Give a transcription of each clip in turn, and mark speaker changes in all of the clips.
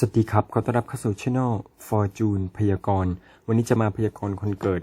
Speaker 1: สวัสดีครับ ขอต้อนรับเข้าสู่ช่อง Fortune พยากรณ์ วันนี้จะมาพยากรณ์คนเกิด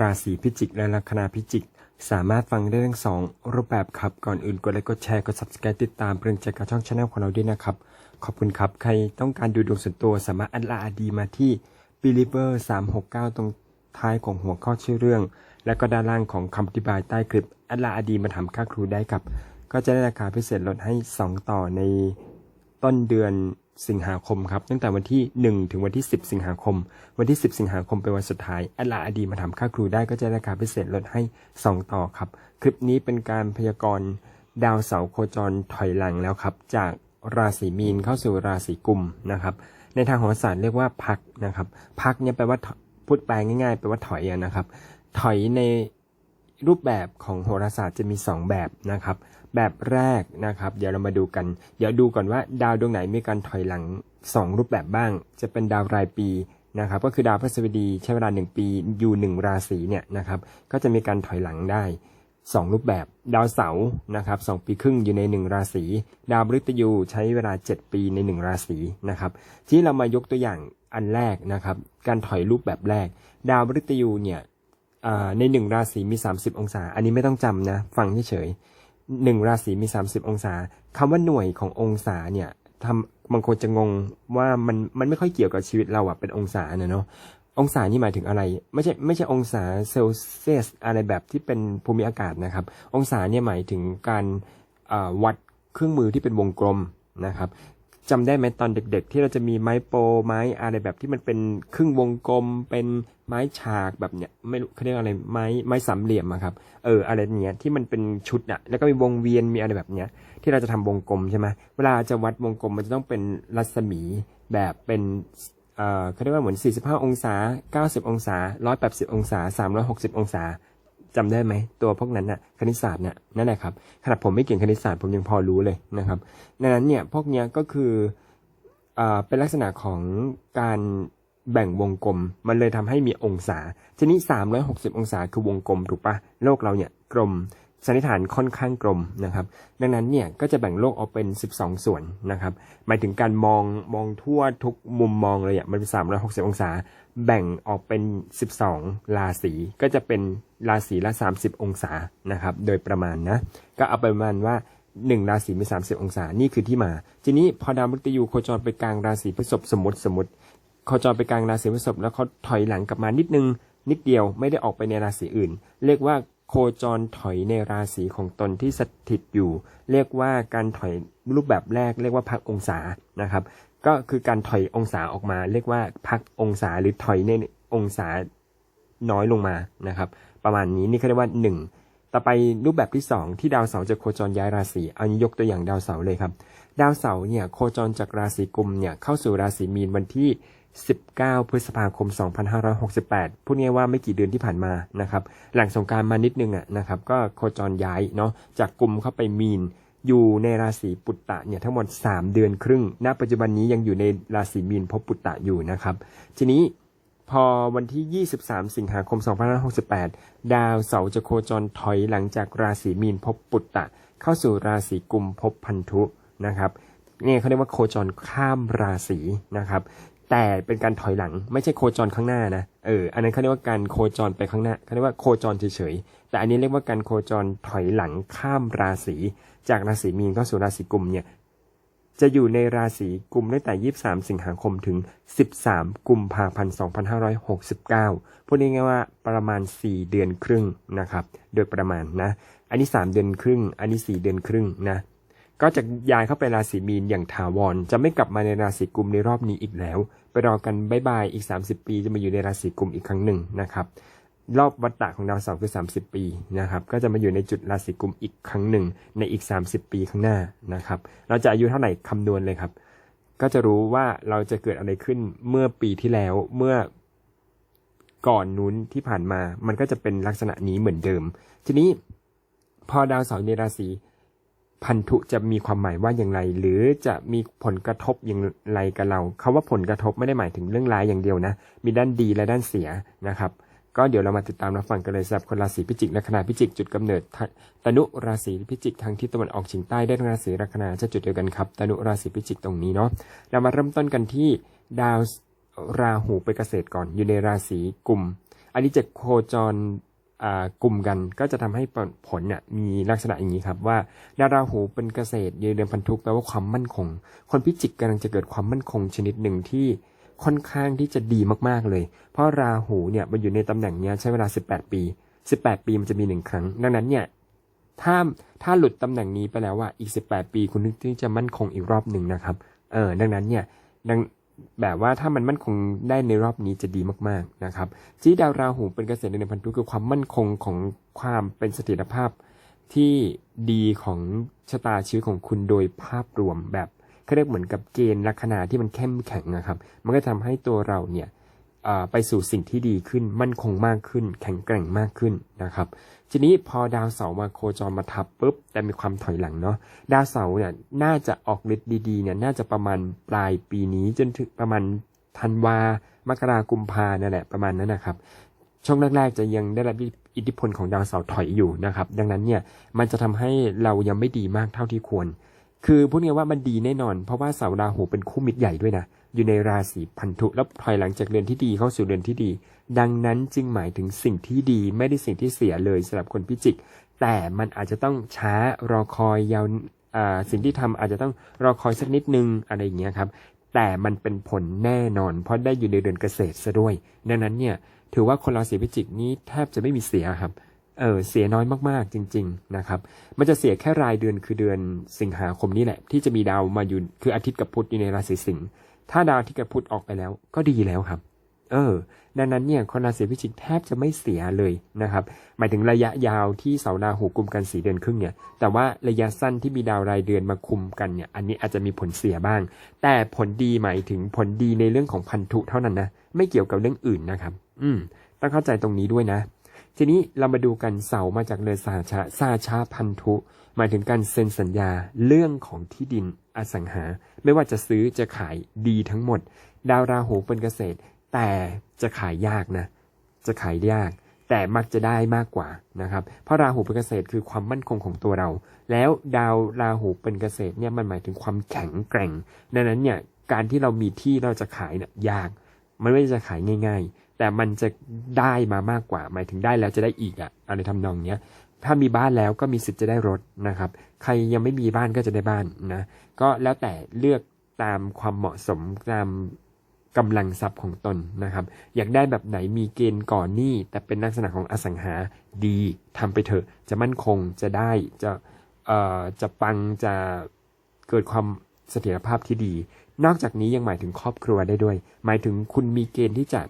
Speaker 1: ราศีพิจิกและลัคนาพิจิก สามารถฟังได้ทั้งสองรูปแบบครับ ก่อนอื่นกดไลค์กดแชร์กด subscribe ติดตามเพื่อใจกับช่องช anel ของเราด้วยนะครับ ขอบคุณครับ ใครต้องการดูดวงส่วนตัวสามารถอัดลาอดีมาที่ believer 369 ตรงท้ายของหัวข้อชื่อเรื่อง และก็ด้านล่างของคำอธิบายใต้คลิปอัดลาอดีมาถามค่าครูได้ครับ ก็จะได้ราคาพิเศษลดให้ 2 ต่อในต้นเดือน สิงหาคมครับตั้งแต่วันที่ 1 ถึงวันที่ 10 สิงหาคม วันที่ 10 สิงหาคมเป็นวันสุดท้ายอัลลาอดีมาถามค่าครูได้ก็จะราคาพิเศษลดให้ 2 ต่อครับ คลิปนี้เป็นการพยากรณ์ดาวเสาร์โคจรถอยหลังแล้วครับ จากราศีมีนเข้าสู่ราศีกุมนะครับ ในทางโหราศาสตร์เรียกว่าพักนะครับพักเนี่ยแปลว่าพูดแปลง่ายๆแปลว่าถอยนะครับ ถอยในรูปแบบของโหราศาสตร์จะมี 2 แบบนะครับ แบบแรกนะครับ เดี๋ยวเรามาดูกัน เดี๋ยวดูก่อนว่าดาวดวงไหนมีการถอยหลัง 2 รูปแบบบ้าง จะเป็นดาวรายปีนะครับ ก็คือดาวพฤหัสบดีใช้เวลา 1 ปีอยู่ 1 ราศีเนี่ยนะครับ ก็จะมีการถอยหลังได้ 2 รูปแบบดาวเสาร์นะครับสปีครึ่งอยู่ใน 1 ราศี ดาวมฤตยูใช้เวลา 7 ปีใน 1 ราศีนะครับ ที่เรามายกตัวอย่างอันแรกนะครับ การถอยรูปแบบแรก ดาวมฤตยูเนี่ยในหนึ่งราศีมี 30 องศา อันนี้ไม่ต้องจำนะ ฟังเฉยๆ หนึ่งราศีมี 30 องศาคำว่าหน่วยขององศาเนี่ยทำบางคนจะงงว่ามันมันไม่ค่อยเกี่ยวกับชีวิตเราอะเป็นองศาเนาะองศานี่หมายถึงอะไร ไม่ใช่ไม่ใช่องศาเซลเซียสอะไรแบบที่เป็นภูมิอากาศนะครับ องศาเนี่ยหมายถึงการวัดเครื่องมือที่เป็นวงกลมนะครับจำได้ไหมตอนเด็ก ๆ ที่เราจะมีไม้โปรไม้อะไรแบบที่มันเป็นครึ่งวงกลมเป็น ไม้ฉากแบบเนี้ยไม่รู้เขาเรียกอะไรไม้ไม้สามเหลี่ยมอะครับเอออะไรเนี้ยที่มันเป็นชุดอะแล้วก็มีวงเวียนมีอะไรแบบเนี้ย ที่เราจะทำวงกลมใช่ไหมเวลาจะวัดวงกลมมันจะต้องเป็นรัศมีแบบเป็นเออเขาเรียกว่าเหมือน 45 องศา 90 องศา 180 องศา 360 องศาจำได้ไหมตัวพวกนั้นน่ะคณิตศาสตร์เนี่ยนั่นแหละครับขนาดผมไม่เก่งคณิตศาสตร์ผมยังพอรู้เลยนะครับดังนั้นเนี่ยพวกเนี้ยก็คืออ่าเป็นลักษณะของการ แบ่งวงกลม มันเลยทำให้มีองศา ทีนี้ 360 องศาคือวงกลมถูกปะโลกเราเนี่ยกลมสันนิษฐานค่อนข้างกลมนะครับ ดังนั้นเนี่ยก็จะแบ่งโลกออกเป็น 12 ส่วนนะครับ หมายถึงการมองมองทั่วทุกมุมมองเลยอะมันเป็น 360 องศา แบ่งออกเป็น 12 ราศีก็จะเป็นราศีละ 30 องศานะครับ โดยประมาณนะ ก็เอาประมาณว่า 1 ราศีมี 30 องศา นี่คือที่มา ทีนี้พอดาวมฤตยูโคจรไปกลางราศีพฤษภสมมติสมมติ โคจรไปกลางราศีพฤษภแล้วเขาถอยหลังกลับมานิดนึง นิดเดียวไม่ได้ออกไปในราศีอื่น เรียกว่าโคจรถอยในราศีของตนที่สถิตอยู่ เรียกว่าการถอยรูปแบบแรก เรียกว่าพักองศานะครับ ก็คือการถอยองศาออกมา เรียกว่าพักองศาหรือถอยในองศาน้อยลงมานะครับ ประมาณนี้นี่เขาเรียกว่าหนึ่งต่อไปรูปแบบที่สองที่ดาวเสาร์จะโคจรย้ายราศีเอานี้ยกตัวอย่างดาวเสาร์เลยครับ ดาวเสาร์เนี่ยโคจรจากราศีกุมเนี่ยเข้าสู่ราศีมีนวันที่ 19 พฤษภาคม 2568 พูดง่ายว่าไม่กี่เดือนที่ผ่านมานะครับ หลังสงการมานิดนึงอะนะครับ ก็โคจรย้ายเนาะจากกลุ่มเข้าไปมีน อยู่ในราศีปุตตะเนี่ยทั้งหมด 3 เดือนครึ่ง ณ ปัจจุบันนี้ยังอยู่ในราศีมีนพบปุตตะอยู่นะครับ ทีนี้พอวันที่ 23 สิงหาคม 2568 ดาวเสาร์จะโคจรถอยหลังจากราศีมีนพบปุตตะ เข้าสู่ราศีกุมภพพันธุนะครับเนี่ยเขาเรียกว่าโคจรข้ามราศีนะครับ แต่เป็นการถอยหลังไม่ใช่โคจรข้างหน้านะเอออันนั้นเขาเรียกว่าการโคจรไปข้างหน้าเขาเรียกว่าโคจรเฉยๆแต่อันนี้เรียกว่าการโคจรถอยหลังข้ามราศีจากราศีมีนเข้าสู่ราศีกุมเนี่ยจะอยู่ในราศีกุมตั้งแต่ 23 สิงหาคมถึง 13 กุมภาพันธ์ 2569 พูดง่ายๆว่าประมาณ 4 เดือนครึ่งนะครับ โดยประมาณนะ อันนี้ 3 เดือนครึ่ง อันนี้ 4 เดือนครึ่งนะ ก็จะย้ายเข้าไปราศีมีนอย่างถาวร จะไม่กลับมาในราศีกุมในรอบนี้อีกแล้ว ไปรอกันบายบายอีก 30 ปีจะมาอยู่ในราศีกุมอีกครั้งหนึ่งนะครับรอบวัฏฏะของดาวเสาร์คือ 30 ปีนะครับ ก็จะมาอยู่ในจุดราศีกุมอีกครั้งหนึ่งในอีก 30 ปีข้างหน้านะครับ เราจะอายุเท่าไหร่คำนวณเลยครับ ก็จะรู้ว่าเราจะเกิดอะไรขึ้นเมื่อปีที่แล้วเมื่อก่อนนู้นที่ผ่านมา มันก็จะเป็นลักษณะนี้เหมือนเดิม ทีนี้พอดาวเสาร์ในราศี พันธุจะมีความหมายว่าอย่างไร หรือจะมีผลกระทบอย่างไรกับเราคาว่าผลกระทบไม่ได้หมายถึงเรื่องร้ายอย่างเดียวนะ มีด้านดีและด้านเสียนะครับ ก็เดี๋ยวเรามาติดตามรับฟังกันเลยสำหรับคนราศีพิจิกลัคนาพิจิกจุดกำเนิดทะตนุราศีพิจิกทางทิศตะวันออกเฉียงใต้ได้ราศีลัคนาจะจุดเดียวกันครับตนุราศีพิจิกตรงนี้เนาะเรามาเริ่มต้นกันที่ดาวราหูไปเกษตรก่อนอยู่ในราศีกลุ่มอันนี้จะโคจรอ่า กลุ่มกันก็จะทำให้ผลเนี่ยมีลักษณะอย่างนี้ครับว่าดาวราหูเป็นเกษตรอยู่ในเดือนพันธุแปลว่าความมั่นคง คนพิจิกกำลังจะเกิดความมั่นคงชนิดหนึ่งที่ค่อนข้างที่จะดีมากๆเลย เพราะราหูเนี่ยมันอยู่ในตำแหน่งเนี้ยใช้เวลา 18 ปี 18 ปีมันจะมีหนึ่งครั้ง ดังนั้นเนี่ยถ้าถ้าหลุดตำแหน่งนี้ไปแล้วว่าอีก 18 ปีคุณนึกที่จะมั่นคงอีกรอบหนึ่งนะครับ เออดังนั้นเนี่ยดัง แบบว่าถ้ามันมั่นคงได้ในรอบนี้จะดีมากๆนะครับที่ดาวราหูเป็นเกษตรในพันธุคือความมั่นคงของความเป็นเสถียรภาพที่ดีของชะตาชีวิตของคุณโดยภาพรวมแบบเขาเรียกเหมือนกับเกณฑ์ลัคนาที่มันเข้มแข็งนะครับ มันก็ทำให้ตัวเราเนี่ย ไปสู่สิ่งที่ดีขึ้น มั่นคงมากขึ้น แข็งแกร่งมากขึ้นนะครับ ทีนี้พอดาวเสาร์มาโคจรมาทับปุ๊บ แต่มีความถอยหลังเนาะ ดาวเสาร์เนี่ยน่าจะออกฤทธิ์ดีๆเนี่ยน่าจะประมาณปลายปีนี้จนถึงประมาณธันวา มกรากุมภาเนี่ยแหละประมาณนั้นนะครับ ช่วงแรกๆจะยังได้รับอิทธิพลของดาวเสาร์ถอยอยู่นะครับ ดังนั้นเนี่ยมันจะทำให้เรายังไม่ดีมากเท่าที่ควร คือพูดง่ายว่ามันดีแน่นอน เพราะว่าเสาราหูเป็นคู่มิตรใหญ่ด้วยนะ อยู่ในราศีพันธุแล้วถอยหลังจากเดือนที่ดีเข้าสู่เดือนที่ดี ดังนั้นจึงหมายถึงสิ่งที่ดีไม่ได้สิ่งที่เสียเลยสำหรับคนพิจิก แต่มันอาจจะต้องช้ารอคอยยาวสิ่งที่ทำอาจจะต้องรอคอยสักนิดนึงอะไรอย่างเงี้ยครับ แต่มันเป็นผลแน่นอน เพราะได้อยู่ในเดือนเกษตรซะด้วย ดังนั้นเนี่ยถือว่าคนราศีพิจิกนี้แทบจะไม่มีเสียครับเออเสียน้อยมากๆจริง ๆนะครับ มันจะเสียแค่รายเดือนคือเดือนสิงหาคมนี่แหละ ที่จะมีดาวมาอยู่คืออาทิตย์กับพุธอยู่ในราศีสิงห์ ถ้าดาวทิตย์กับพุธออกไปแล้ว ก็ดีแล้วครับ เออ ดังนั้นเนี่ยคนราศีพิจิกแทบจะไม่เสียเลยนะครับ หมายถึงระยะยาวที่เสาราหูกุมกันสีเดือนครึ่งเนี่ย แต่ว่าระยะสั้นที่มีดาวรายเดือนมาคุมกันเนี่ย อันนี้อาจจะมีผลเสียบ้าง แต่ผลดีหมายถึงผลดีในเรื่องของพันธุเท่านั้นนะ ไม่เกี่ยวกับเรื่องอื่นนะครับ อืม ต้องเข้าใจตรงนี้ด้วยนะ ทีนี้เรามาดูกันเสามาจากเรือนสาชาซาชาพันธุ หมายถึงการเซ็นสัญญาเรื่องของที่ดินอสังหา ไม่ว่าจะซื้อจะขายดีทั้งหมด ดาวราหูเป็นเกษตร แต่จะขายยากนะ จะขายยาก แต่มักจะได้มากกว่านะครับ เพราะราหูเป็นเกษตรคือความมั่นคงของตัวเรา แล้วดาวราหูเป็นเกษตรเนี่ยมันหมายถึงความแข็งแกร่ง ดังนั้นเนี่ยการที่เรามีที่เราจะขายเนี่ยยาก มันไม่จะขายง่าย ๆ แต่มันจะได้มามากกว่า หมายถึงได้แล้วจะได้อีกอะอะไรทำนองเนี้ย ถ้ามีบ้านแล้วก็มีสิทธิ์จะได้รถนะครับ ใครยังไม่มีบ้านก็จะได้บ้านนะ ก็แล้วแต่เลือกตามความเหมาะสมตามกำลังทรัพย์ของตนนะครับ อยากได้แบบไหนมีเกณฑ์ก่อนหนี้ แต่เป็นลักษณะของอสังหาดีทำไปเถอะ จะมั่นคงจะได้จะเอ่อจะปังจะเกิดความเสถียรภาพที่ดี นอกจากนี้ยังหมายถึงครอบครัวได้ด้วย หมายถึงคุณมีเกณฑ์ที่จะ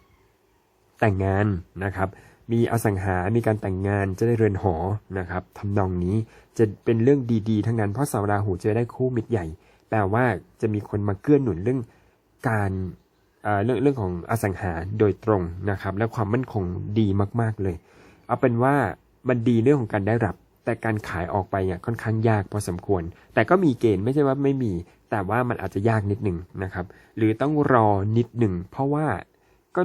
Speaker 1: แต่งงานนะครับ มีอสังหา มีการแต่งงานจะได้เรือนหอนะครับทำนองนี้จะเป็นเรื่องดีๆ ทั้งนั้นเพราะสาราหูจะได้คู่มิตรใหญ่ แปลว่าจะมีคนมาเกื้อหนุนเรื่องการเรื่องเรื่องของอสังหาโดยตรงนะครับ และความมั่นคงดีมากๆเลย เอาเป็นว่ามันดีเรื่องของการได้รับ แต่การขายออกไปเนี่ยค่อนข้างยากพอสมควร แต่ก็มีเกณฑ์ไม่ใช่ว่าไม่มี แต่ว่ามันอาจจะยากนิดหนึ่งนะครับ หรือต้องรอนิดหนึ่งเพราะว่าก็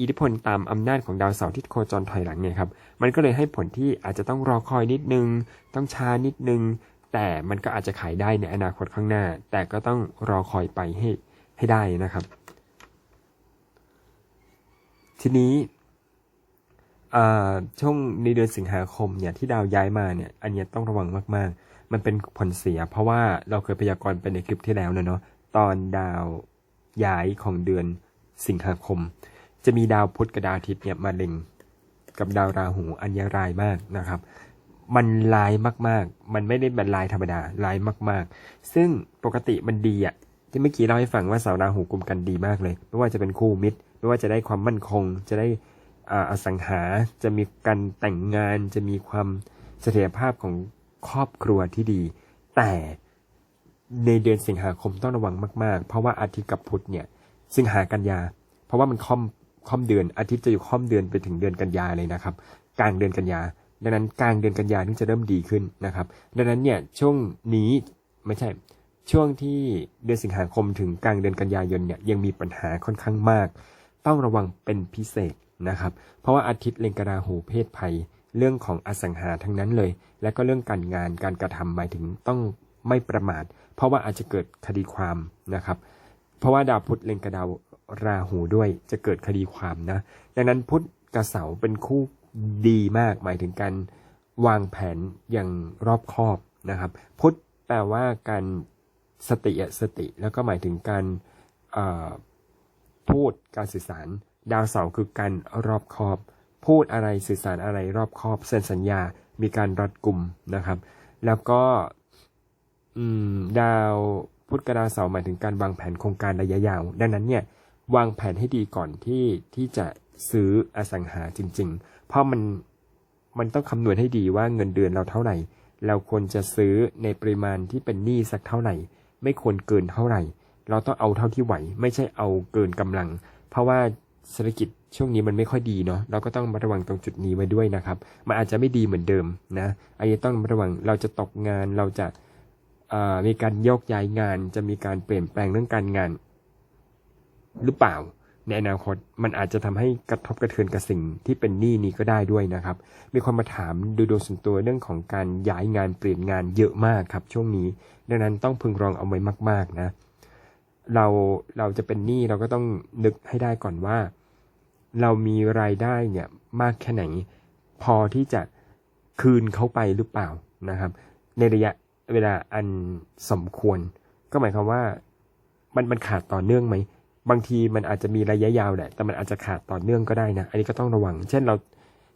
Speaker 1: อิทธิพลตามอำนาจของดาวเสาร์ที่โคจรถอยหลังเนี่ยครับมันก็เลยให้ผลที่อาจจะต้องรอคอยนิดนึง ต้องช้านิดนึง แต่มันก็อาจจะขายได้ในอนาคตข้างหน้า แต่ก็ต้องรอคอยไปให้ให้ได้นะครับ ทีนี้ช่วงในเดือนสิงหาคมเนี่ยที่ดาวย้ายมาเนี่ยอันนี้ต้องระวังมากๆ มันเป็นผลเสีย เพราะว่าเราเคยพยากรณ์ไปในคลิปที่แล้วนะเนาะตอนดาวย้ายของเดือนสิงหาคม จะมีดาวพุธกับดาวอาทิตย์เนี่ยมาเล็งกับดาวราหูอันยรายมากนะครับ มันลายมากๆ มันไม่ได้แบบลายธรรมดาลายมาก ๆ ซึ่งปกติมันดีอะที่เมื่อกี้เล่าให้ฟังว่าเสาราหูกลุ่มกันดีมากเลย ไม่ว่าจะเป็นคู่มิตร ไม่ว่าจะได้ความมั่นคง จะได้อสังหา จะมีการแต่งงาน จะมีความเสถียรภาพของครอบครัวที่ดี แต่ในเดือนสิงหาคมต้องระวังมาก ๆ เพราะว่าอาทิตย์กับพุธเนี่ย สิงหากันยา เพราะว่ามันคอม ค่อมเดือนอาทิตย์จะอยู่ค่อมเดือนไปถึงเดือนกันยาเลยนะครับ กลางเดือนกันยาดังนั้นกลางเดือนกันยาถึงจะเริ่มดีขึ้นนะครับ ดังนั้นเนี่ยช่วงนี้ไม่ใช่ช่วงที่เดือนสิงหาคมถึงกลางเดือนกันยายนเนี่ยยังมีปัญหาค่อนข้างมาก ต้องระวังเป็นพิเศษนะครับ เพราะว่าอาทิตย์เล็งกราหูเพศภัย เรื่องของอสังหาทั้งนั้นเลย และก็เรื่องการงานการกระทำหมายถึงต้องไม่ประมาท เพราะว่าอาจจะเกิดคดีความนะครับ เพราะว่าดาวพุธเล็งกับดาว ราหูด้วยจะเกิดคดีความนะดังนั้นพุธกับเสาร์เป็นคู่ดีมากหมายถึงการวางแผนอย่างรอบคอบนะครับ พุธแปลว่าการสติสติ แล้วก็หมายถึงการพูดการสื่อสาร ดาวเสาร์คือการรอบคอบ พูดอะไรสื่อสารอะไรรอบคอบเซ็นสัญญา มีการรัดกลุ่มนะครับ แล้วก็ดาวพุธกับดาวเสาร์หมายถึงการวางแผนโครงการระยะยาว ดังนั้นเนี่ย วางแผนให้ดีก่อนที่ที่จะซื้ออสังหาจริง ๆ เพราะมันมันต้องคำนวณให้ดีว่าเงินเดือนเราเท่าไหร่ เราควรจะซื้อในปริมาณที่เป็นหนี้สักเท่าไหร่ ไม่ควรเกินเท่าไหร่ เราต้องเอาเท่าที่ไหว ไม่ใช่เอาเกินกำลัง เพราะว่าเศรษฐกิจช่วงนี้มันไม่ค่อยดีเนาะ เราก็ต้องมาระวังตรงจุดนี้ไว้ด้วยนะครับ มันอาจจะไม่ดีเหมือนเดิมนะอันนี้ต้องระวัง เราจะตกงาน เราจะมีการโยกย้ายงาน จะมีการเปลี่ยนแปลงเรื่องการงาน หรือเปล่า ในอนาคตมันอาจจะทำให้กระทบกระเทือนกับสิ่งที่เป็นหนี้นี้ก็ได้ด้วยนะครับ มีคนมาถามดูดวงส่วนตัวเรื่องของการย้ายงานเปลี่ยนงานเยอะมากครับ ช่วงนี้ ดังนั้นต้องพึงรองเอาไว้มาก ๆนะ เราเราจะเป็นหนี้เราก็ต้องนึกให้ได้ก่อนว่า เรามีรายได้เนี่ยมากแค่ไหน พอที่จะคืนเขาไปหรือเปล่านะครับ ในระยะเวลาอันสมควร ก็หมายความว่ามันมันขาดต่อเนื่องไหม บางทีมันอาจจะมีระยะยาวแหละ แต่มันอาจจะขาดต่อเนื่องก็ได้นะ อันนี้ก็ต้องระวัง เช่นเรา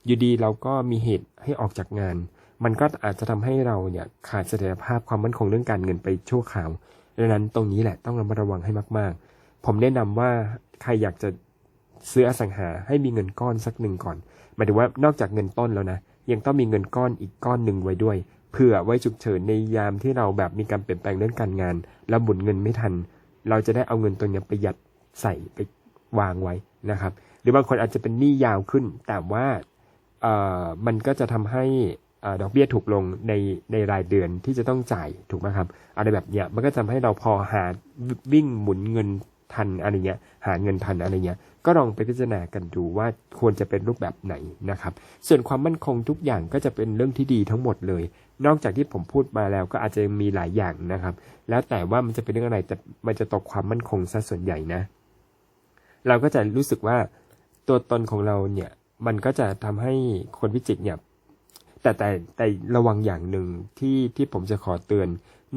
Speaker 1: อยู่ดีเราก็มีเหตุให้ออกจากงาน มันก็อาจจะทำให้เราเนี่ยขาดเสถียรภาพความมั่นคงเรื่องการเงินไปชั่วคราวดังนั้นตรงนี้แหละต้องระมัดระวังให้มาก ๆ ผมแนะนำว่าใครอยากจะซื้ออสังหาให้มีเงินก้อนสักหนึ่งก่อน หมายถึงว่านอกจากเงินต้นแล้วนะ ยังต้องมีเงินก้อนอีกก้อนหนึ่งไว้ด้วยเพื่อไว้ฉุกเฉินในยามที่เราแบบมีการเปลี่ยนแปลงเรื่องการงาน แล้วหมุนเงินไม่ทัน เราจะได้เอาเงินตัวนี้ยไปยัด ใส่ไปวางไว้นะครับ หรือบางคนอาจจะเป็นหนี้ยาวขึ้น แต่ว่ามันก็จะทำให้ดอกเบี้ยถูกลงในในรายเดือนที่จะต้องจ่ายถูกไหมครับ อะไรแบบเนี้ยมันก็ทำให้เราพอหาวิ่งหมุนเงินทันอะไรเงี้ยหาเงินทันอะไรเงี้ยก็ลองไปพิจารณากันดูว่าควรจะเป็นรูปแบบไหนนะครับ ส่วนความมั่นคงทุกอย่างก็จะเป็นเรื่องที่ดีทั้งหมดเลย นอกจากที่ผมพูดมาแล้วก็อาจจะมีหลายอย่างนะครับ แล้วแต่ว่ามันจะเป็นเรื่องอะไรแต่มันจะตกความมั่นคงซะส่วนใหญ่นะ เราก็จะรู้สึกว่าตัวตนของเราเนี่ย มันก็จะทำให้คนพิจิกเนี่ยแต่แต่แต่ระวังอย่างหนึ่งที่ที่ผมจะขอเตือน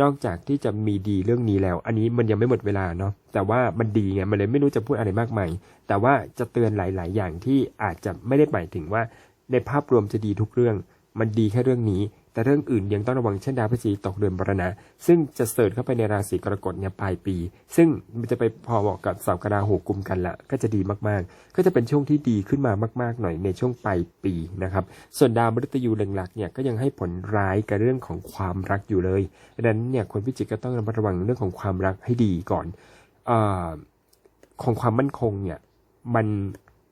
Speaker 1: นอกจากที่จะมีดีเรื่องนี้แล้ว อันนี้มันยังไม่หมดเวลาเนาะแต่ว่ามันดีไงมันเลยไม่รู้จะพูดอะไรมากมายแต่ว่าจะเตือนหลาย ๆ อย่างที่อาจจะไม่ได้หมายถึงว่า ในภาพรวมจะดีทุกเรื่อง มันดีแค่เรื่องนี้ แต่เรื่องอื่นยังต้องระวังเช่นดาวพฤหัสบดีตกเดือนบรณะ ซึ่งจะเสิร์ชเข้าไปในราศีกรกฎเนี่ยปลายปี ซึ่งมันจะไปพอเหมาะกับเสาร์กราหูกุมกันละก็จะดีมากๆ ก็จะเป็นช่วงที่ดีขึ้นมามาก ๆ หน่อยในช่วงปลายปีนะครับ ส่วนดาวมฤตยูเล็งหลักเนี่ยก็ยังให้ผลร้ายกับเรื่องของความรักอยู่เลยดังนั้นเนี่ยคนพิจิกก็ต้องระมัดระวังเรื่องของความรักให้ดีก่อนอของความมั่นคงเนี่ยมัน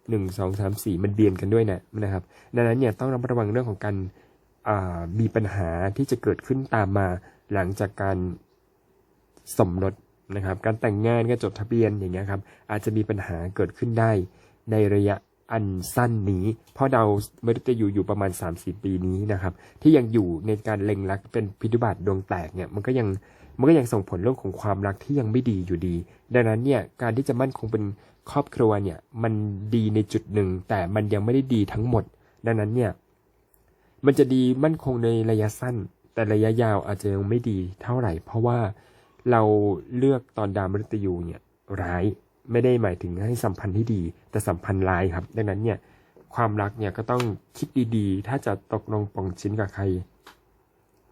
Speaker 1: หนึ่งสองสามสี่มันเบียนกันด้วยนะนะครับ ดังนั้นเนี่ยต้องระมัดระวังเรื่องของการ มีปัญหาที่จะเกิดขึ้นตามมาหลังจากการสมรสนะครับ การแต่งงานการจดทะเบียนอย่างเงี้ยครับ อาจจะมีปัญหาเกิดขึ้นได้ในระยะอันสั้นนี้เพราะดาวมฤตยูอยู่ประมาณ3-4ปีนี้นะครับ ที่ยังอยู่ในการเล็งรักเป็นพิธุบาทดวงแตกเนี่ยมันก็ยังมันก็ยังส่งผลเรื่องของความรักที่ยังไม่ดีอยู่ดี ดังนั้นเนี่ยการที่จะมั่นคงเป็นครอบครัวเนี่ยมันดีในจุดหนึ่ง แต่มันยังไม่ได้ดีทั้งหมด ดังนั้นเนี่ย มันจะดีมั่นคงในระยะสั้น แต่ระยะยาวอาจจะยังไม่ดีเท่าไหร่ เพราะว่าเราเลือกตอนดาวมฤตยูเนี่ยร้ายไม่ได้หมายถึงให้สัมพันธ์ที่ดี แต่สัมพันธ์ร้ายครับ ดังนั้นเนี่ยความรักเนี่ยก็ต้องคิดดีๆ ถ้าจะตกลงปลงชิ้นกับใคร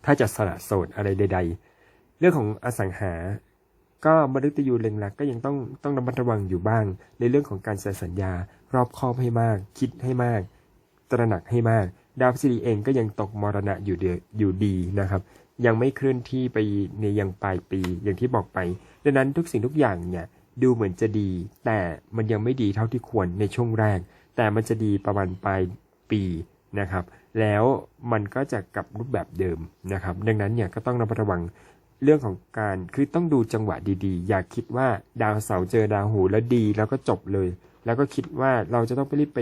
Speaker 1: ถ้าจะสละโสดอะไรใด ๆ เรื่องของอสังหา ก็มฤตยูเล็งหลักก็ยังต้องต้องระมัดระวังอยู่บ้าง ในเรื่องของการเซ็นสัญญารอบคอบให้มาก คิดให้มาก ตระหนักให้มาก ดาวพฤหัสเองก็ยังตกมรณะอยู่เดียอยู่ดีนะครับ ยังไม่เคลื่อนที่ไปในยังปลายปีอย่างที่บอกไป ดังนั้นทุกสิ่งทุกอย่างเนี่ยดูเหมือนจะดี แต่มันยังไม่ดีเท่าที่ควรในช่วงแรก แต่มันจะดีประมาณปลายปีนะครับ แล้วมันก็จะกลับรูปแบบเดิมนะครับ ดังนั้นเนี่ยก็ต้องระมัดระวังเรื่องของการคือต้องดูจังหวะดีๆ อย่าคิดว่าดาวเสาร์เจอดาวหูแล้วดีแล้วก็จบเลย แล้วก็คิดว่าเราจะต้องไปรีบไป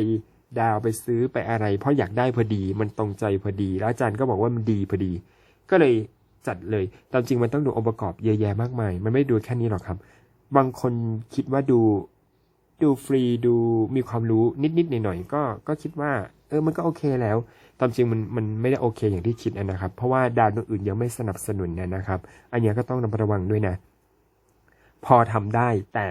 Speaker 1: ดาวไปซื้อไปอะไร เพราะอยากได้พอดีมันตรงใจพอดี แล้วอาจารย์ก็บอกว่ามันดีพอดี ก็เลยจัดเลยตามจริงมันต้องดูองค์ประกอบเยอะแยะมากมาย มันไม่ดูแค่นี้หรอกครับ บางคนคิดว่าดูดูฟรีดูมีความรู้นิดๆหน่อยๆก็ก็คิดว่า เออมันก็โอเคแล้ว ตามจริงมันมันไม่ได้โอเคอย่างที่คิดนะครับ เพราะว่าดาวดวงอื่นยังไม่สนับสนุนนยนะครับ อันเนี้ยก็ต้องระมัดระวังด้วยนะ พอทำได้แต่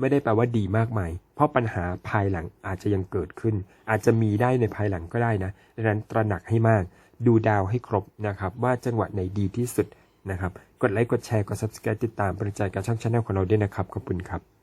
Speaker 1: ไม่ได้แปลว่าดีมากมาย เพราะปัญหาภายหลังอาจจะยังเกิดขึ้น อาจจะมีได้ในภายหลังก็ได้นะดังนั้นตระหนักให้มาก ดูดาวให้ครบนะครับ ว่าจังหวะไหนดีที่สุดนะครับ กดไลค์ กดแชร์ กด subscribe ติดตามเป็นกำลังใจกับช่องชาแนลของเราด้วยนะครับ ขอบคุณครับ